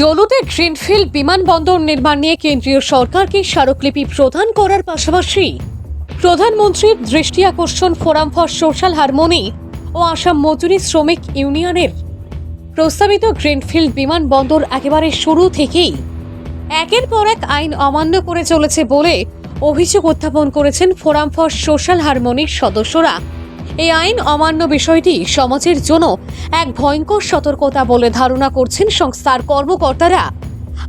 ডলুতে greenfield বিমানবন্দর নির্মাণ নিয়ে কেন্দ্রীয় সরকারকে স্মারকলিপি প্রদান করার পাশাপাশি প্রধানমন্ত্রীর দৃষ্টি আকর্ষণ ফোরাম ফর সোশ্যাল হারমোনি ও আসাম মজুরি শ্রমিক ইউনিয়নের প্রস্তাবিত গ্রিনফিল্ড বিমানবন্দর একেবারে শুরু থেকেই একের পর এক আইন অমান্য করে চলেছে বলে অভিযোগ উত্থাপন করেছেন ফোরাম ফর সোশ্যাল হারমোনির সদস্যরা। এই আইন অমান্য বিষয়টি সমাজের জন্য এক ভয়ঙ্কর সতর্কতা বলে ধারণা করছেন সংস্থার কর্মকর্তারা।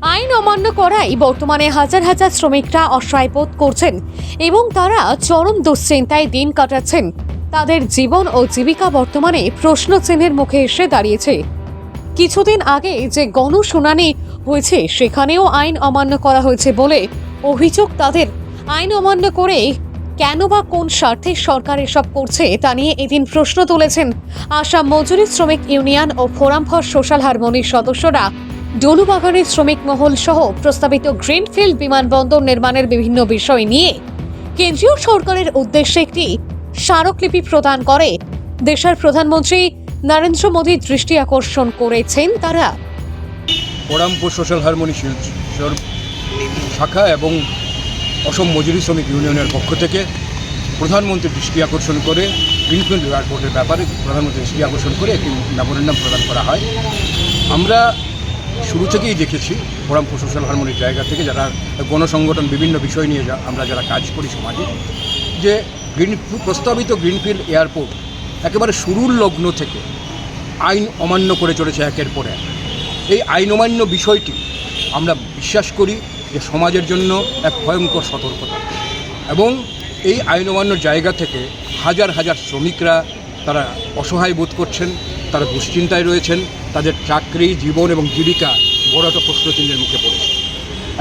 আইন অমান্য করায় বর্তমানে হাজার হাজার শ্রমিকরা অসহায় বোধ করছেন এবং তারা চরম দুশ্চিন্তায় দিন কাটাচ্ছেন। তাদের জীবন ও জীবিকা বর্তমানে প্রশ্ন প্রশ্নচিহ্নের মুখে এসে দাঁড়িয়েছে। কিছুদিন আগে যে গণশুনানি হয়েছে, সেখানেও আইন অমান্য করা হয়েছে বলে অভিযোগ তাদের। আইন অমান্য করে কেন বা কোন স্বার্থে সরকার এসব করছে তা নিয়ে এদিন প্রশ্ন তুলেছেন আসাম মজুরি শ্রমিক ইউনিয়ন ও ফোরাম ফর সোশ্যাল হারমোনির সদস্যরা। ডলুবাগানের শ্রমিক মহল সহ প্রস্তাবিত গ্রিনফিল্ড বিমানবন্দর নির্মাণের বিভিন্ন বিষয় নিয়ে কেন্দ্রীয় সরকারের উদ্দেশ্যে একটি স্মারকলিপি প্রদান করে। দেশের প্রধানমন্ত্রী নরেন্দ্র মোদীর দৃষ্টি আকর্ষণ করেছেন তারা। ফোরাম ফর সোশ্যাল হারমোনি শাখা এবং অসম মজুরি শ্রমিক ইউনিয়নের পক্ষ থেকে প্রধানমন্ত্রীর দৃষ্টি আকর্ষণ করে গ্রিনফিল্ড এয়ারপোর্টের ব্যাপারে প্রধানমন্ত্রীর দৃষ্টি আকর্ষণ করে একটি মেমোরেন্ডাম প্রদান করা হয়। আমরা শুরু থেকেই দেখেছি ফোরাম ফর সোশ্যাল হারমোনির জায়গা থেকে যারা গণসংগঠন বিভিন্ন বিষয় নিয়ে যা আমরা যারা কাজ করি সমাজে, যে গ্রিন প্রস্তাবিত গ্রিনফিল্ড এয়ারপোর্ট একেবারে শুরুর লগ্ন থেকে আইন অমান্য করে চলেছে একের পর এক। এই আইন অমান্য বিষয়টি আমরা বিশ্বাস করি যে সমাজের জন্য এক ভয়ঙ্কর সতর্কতা। এবং এই আইন অমান্য জায়গা থেকে হাজার হাজার শ্রমিকরা তারা অসহায় বোধ করছেন, তারা দুশ্চিন্তায় রয়েছেন, তাদের চাকরি, জীবন এবং জীবিকা বড় একটা প্রশ্নচিহ্নের মুখে পড়েছে।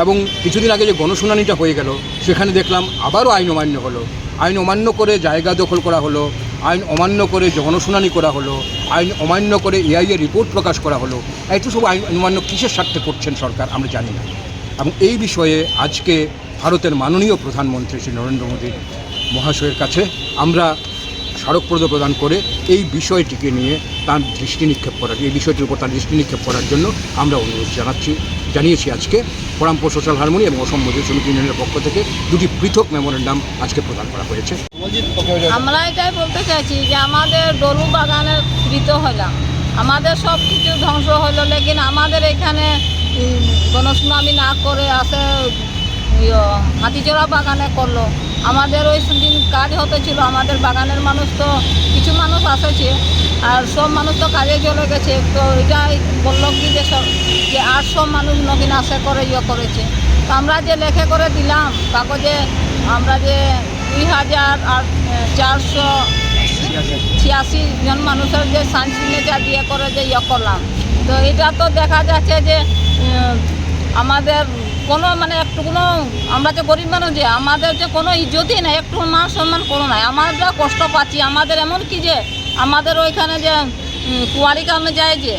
এবং কিছুদিন আগে যে গণশুনানিটা হয়ে গেল, সেখানে দেখলাম আবারও আইন অমান্য হলো। আইন অমান্য করে জায়গা দখল করা হলো, আইন অমান্য করে গণশুনানি করা হলো, আইন অমান্য করে এআইএ রিপোর্ট প্রকাশ করা হলো। এই তো সব আইন অমান্য কিসের স্বার্থে করছেন সরকার, আমরা জানি না। এবং এই বিষয়ে আজকে ভারতের মাননীয় প্রধানমন্ত্রী শ্রী নরেন্দ্র মোদী মহাশয়ের কাছে আমরা স্মারকপ্রদ প্রদান করে এই বিষয়টিকে নিয়ে তার দৃষ্টি নিক্ষেপ করার, এই বিষয়টির উপর তার দৃষ্টি নিক্ষেপ করার জন্য আমরা অনুরোধ জানাচ্ছি, জানিয়েছি আজকে ফোরাম ফর সোশ্যাল হারমোনি এবং অসম মজুর শ্রমিক ইউনিয়নের পক্ষ থেকে দুটি পৃথক মেমোরেন্ডাম আজকে প্রদান করা হয়েছে। আমরা এটাই বলতে চাইছি যে আমাদের ডলু বাগানে কৃত হলাম। আমাদের সব কিছু ধ্বংস হলো, লেকিন আমাদের এখানে উম, গণশুনানি না করে আসে হাতিচড়া বাগানে করল। আমাদের ওই দিন কাজ হতে ছিল আমাদের বাগানের মানুষ তো কিছু মানুষ আসেছে আর সব মানুষ তো কাজে চলে গেছে। তো এটাই বলল কি যে সব- যে আর সব মানুষ নবীন আসে করে ইয়ে করেছে। তো আমরা যে লেখে করে দিলাম কাগজে আমরা যে দুই হাজার আর চারশো ছিয়াশি জন মানুষের যে সাইন সিগনেচার দিয়ে করে যে ইয়ে করলাম। তো এটা তো দেখা যাচ্ছে যে আমাদের কোনো মানে একটু কোনো, আমরা যে গরিব মানুষ যে, আমাদের যে কোনো ইজ্জতই নাই, একটু মান সম্মান কোনো নাই। আমরা কষ্ট পাচ্ছি, আমাদের এমন কি যে, আমাদের ওইখানে যে কুয়ারি কামে যায় যে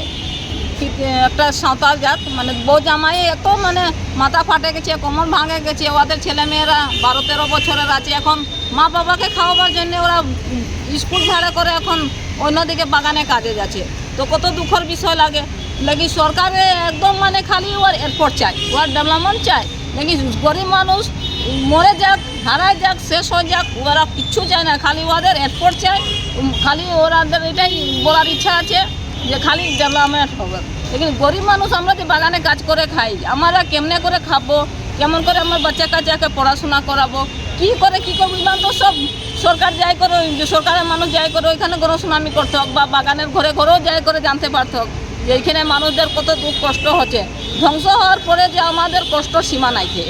একটা সাঁওতাল জাত মানে বউ জামাই এত মানে মাথা ফাটে গেছে, কোমর ভাঙে গেছে, ওদের ছেলে মেয়েরা বারো তেরো বছরের আছে, এখন মা বাবাকে খাওয়াবার জন্য ওরা স্কুল ভাড়া করে এখন অন্যদিকে বাগানে কাজে যাচ্ছে। তো কত দুঃখের বিষয় লাগে। লাগি সরকারে একদম মানে খালি ওর এয়ারপোর্ট চাই, ওর ডেভেলপমেন্ট চাই। নাকি গরিব মানুষ, মরে যাক, হারায় যাক, শেষ হয়ে যাক, ওরা কিচ্ছু চায় না, খালি ওদের এয়ারপোর্ট চাই। খালি ওরাদের এটাই বলার ইচ্ছা আছে যে খালি ডেভেলপমেন্ট হবে। লেকিন গরিব মানুষ আমরা যে বাগানে কাজ করে খাই, আমরা কেমনে করে খাব, কেমন করে আমার বাচ্চা কাচ্চাকে পড়াশোনা করাবো, কি করে, কি করব, ইমান তো সব সরকার যাই করে, সরকারের মানুষ যাই করে, ওইখানে গণশুনানি করতে হোক বা বাগানের ঘরে ঘরেও যাই করে জানতে পারতে হোক। যে এইখানে মানুষদের কত দুঃখ কষ্ট হচ্ছে। ধ্বংস হওয়ার পরে যে আমাদের কষ্ট সীমা নাইছে